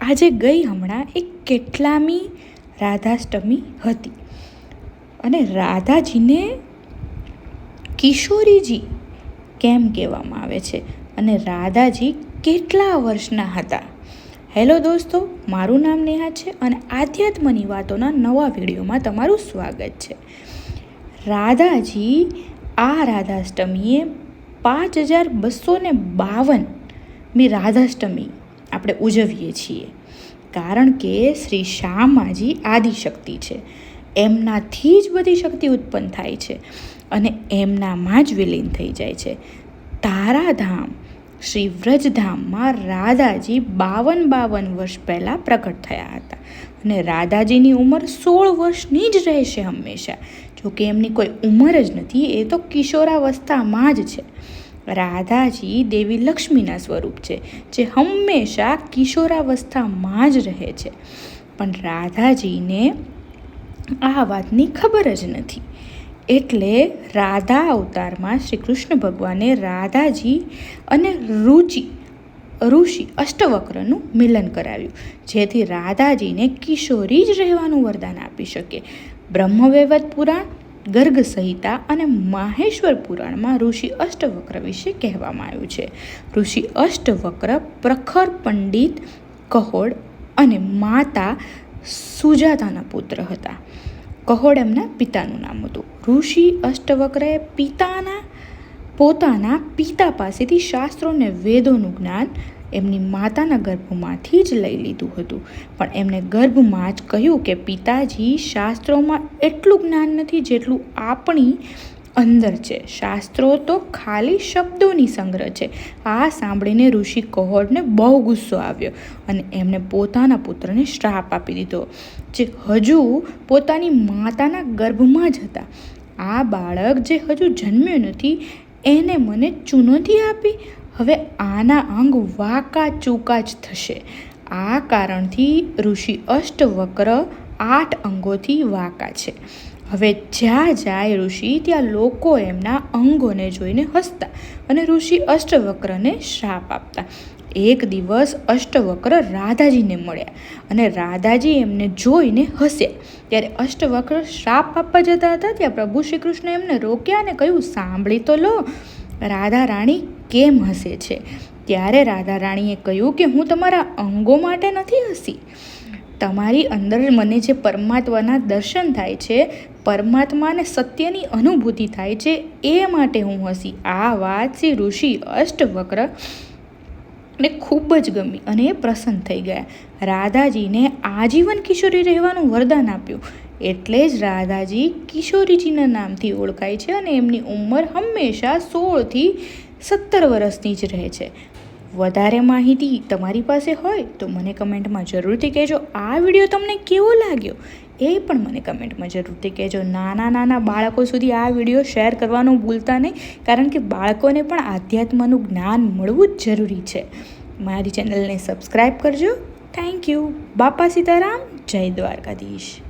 આજે ગઈ હમણાં એ કેટલામી રાધાષ્ટમી હતી. અને રાધાજીને કિશોરીજી કેમ કહેવામાં આવે છે? અને રાધાજી કેટલા વર્ષના હતા? હેલો દોસ્તો, મારું નામ નેહા છે અને આધ્યાત્મની વાતોના નવા વિડીયોમાં તમારું સ્વાગત છે. રાધાજી આ રાધાષ્ટમીએ પાંચ હજાર બસો ને બાવનમી રાધાષ્ટમી આપણે ઉજવીએ છીએ. કારણ કે શ્રી શ્યામાજી આદિશક્તિ છે. એમનાથી જ બધી શક્તિ ઉત્પન્ન થાય છે અને એમનામાં જ વિલીન થઈ જાય છે. તારાધામ શ્રી વ્રજધામમાં રાધાજી બાવન બાવન વર્ષ પહેલાં પ્રગટ થયા હતા અને રાધાજીની ઉંમર સોળ વર્ષની જ રહેશે હંમેશા. જોકે એમની કોઈ ઉંમર જ નથી, એ તો કિશોરાવસ્થામાં જ છે. રાધાજી દેવી લક્ષ્મીના સ્વરૂપ છે, જે હંમેશા કિશોરાવસ્થામાં જ રહે છે. પણ રાધાજીને આ વાતની ખબર જ નથી. એટલે રાધા અવતારમાં શ્રી કૃષ્ણ ભગવાને રાધાજી અને રુચિ, ઋષિ અષ્ટવક્રનું મિલન કરાવ્યું, જેથી રાધાજીને કિશોરી જ રહેવાનું વરદાન આપી શકે. બ્રહ્મવૈવત પુરાણ ગર્ગ સંહિતા અને માહેશ્વર પુરાણમાં ઋષિ અષ્ટવક્ર વિશે કહેવામાં આવ્યું છે. ઋષિ અષ્ટવક્ર પ્રખર પંડિત, કહોડ અને માતા સુજાતાના પુત્ર હતા. કહોડ એમના પિતાનું નામ હતું. ઋષિ અષ્ટવક્રએ પિતાના પોતાના પિતા પાસેથી શાસ્ત્રો અને વેદોનું જ્ઞાન એમની માતાના ગર્ભમાંથી જ લઈ લીધું હતું. પણ એમને ગર્ભમાં જ કહ્યું કે, પિતાજી, શાસ્ત્રોમાં એટલું જ્ઞાન નથી જેટલું આપણી અંદર છે. શાસ્ત્રો તો ખાલી શબ્દોની સંગ્રહ છે. આ સાંભળીને ઋષિ કહોડને બહુ ગુસ્સો આવ્યો અને એમને પોતાના પુત્રને શ્રાપ આપી દીધો, જે હજુ પોતાની માતાના ગર્ભમાં જ હતા. આ બાળક જે હજુ જન્મ્યો નથી એને મને ચુનૌતી આપી. હવે આના અંગ વાકા ચૂકા જ થશે. આ કારણથી ઋષિ અષ્ટવક્ર આઠ અંગોથી વાકા છે. હવે જ્યાં જાય ઋષિ, ત્યાં લોકો એમના અંગોને જોઈને હસતા અને ઋષિ અષ્ટવક્રને શ્રાપ આપતા. એક દિવસ અષ્ટવક્ર રાધાજીને મળ્યા અને રાધાજી એમને જોઈને હસ્યા. ત્યારે અષ્ટવક્ર શ્રાપ આપવા જતા હતા, ત્યાં પ્રભુ શ્રી કૃષ્ણ એમને રોક્યા અને કહ્યું, સાંભળી તો લો, રાધા રાણી કેમ હસે છે? ત્યારે રાધા રાણીએ કહ્યું કે, હું તમારા અંગો માટે નથી હસી. તમારી અંદર મને જે પરમાત્માના દર્શન થાય છે પરમાત્માને સત્યની અનુભૂતિ થાય છે, એ માટે હું હસી. આ વાત શ્રી ઋષિ અષ્ટવક્ર ને ખૂબ જ ગમી અને એ પ્રસન્ન થઈ ગયા. રાધાજીને આજીવન કિશોરી રહેવાનું વરદાન આપ્યું. એટલે જ રાધાજી કિશોરીજીના નામથી ઓળખાય છે અને એમની ઉંમર હંમેશા સોળથી સત્તર વર્ષની જ રહે છે. વધારે માહિતી તમારી પાસે હોય તો મને કમેન્ટમાં જરૂરથી કહેજો. આ વીડિયો તમને કેવો લાગ્યો? એ પણ મને કમેન્ટમાં જરૂરથી કહેજો. નાના નાના બાળકો સુધી આ વીડિયો શેર કરવાનું ભૂલતા નહીં, કારણ કે બાળકોને પણ આધ્યાત્મનું જ્ઞાન મળવું જ જરૂરી છે. મારી ચેનલને સબસ્ક્રાઈબ કરજો. Thank you. બાપા સીતારામ, જય દ્વારકાધીશ.